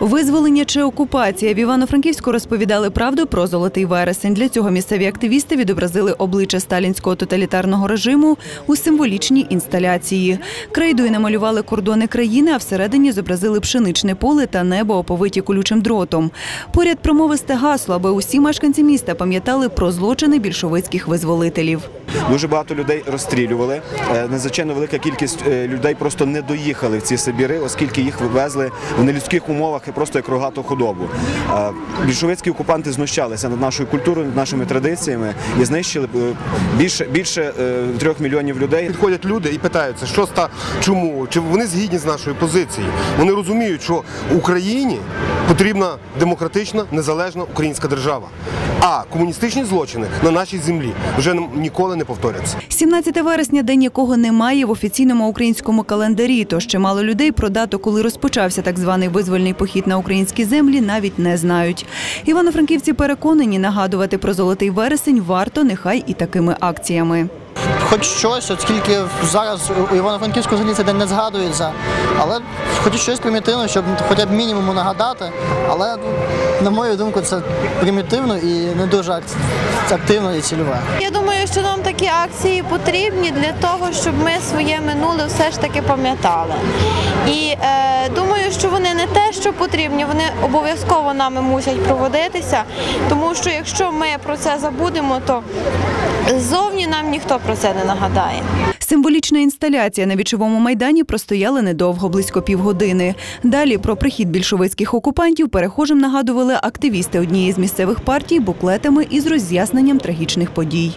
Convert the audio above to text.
Визволення чи окупація в Івано-Франківську розповідали правду про золотий вересень. Для цього місцеві активісти відобразили обличчя сталінського тоталітарного режиму у символічній інсталяції. Крейдою намалювали кордони країни, а всередині зобразили пшеничне поле та небо, оповиті колючим дротом. Поряд промовисте гасло, аби усі мешканці міста пам'ятали про злочини більшовицьких визволителів. Дуже багато людей розстрілювали. Е, Надзвичайно велика кількість е, людей просто не доїхали в ці Сибіри, оскільки їх вивезли в нелюдських умовах і просто як рогату худобу. Е, Більшовицькі окупанти знущалися над нашою культурою, над нашими традиціями і знищили е, більше більше е, трьох мільйонів людей. Підходять люди і питаються, що ста чому, чи вони згідні з нашою позицією. Вони розуміють, що Україні потрібна демократична незалежна українська держава. А комуністичні злочини на нашій землі вже ніколи не повторяться. 17 вересня день якого немає в офіційному українському календарі. Тож чимало людей про дату, коли розпочався так званий визвольний похід на українські землі, навіть не знають. Івано-франківці переконані, нагадувати про золотий вересень варто нехай і такими акціями. Хоч щось, оскільки зараз у Івано-Франківську взагалі цей день не згадується, але хоч щось примітивно, щоб хоча б мінімуму нагадати. Але ну, на мою думку, це примітивно і не дуже активно і цільове. Я думаю, що нам такі акції потрібні для того, щоб ми своє минуле все ж таки пам'ятали. І е, не те, що потрібні, вони обов'язково нами мусять проводитися, тому що якщо ми про це забудемо, то ззовні нам ніхто про це не нагадає. Символічна інсталяція на вічовому майдані простояла недовго, близько півгодини. Далі про прихід більшовицьких окупантів перехожим нагадували активісти однієї з місцевих партій буклетами із роз'ясненням трагічних подій.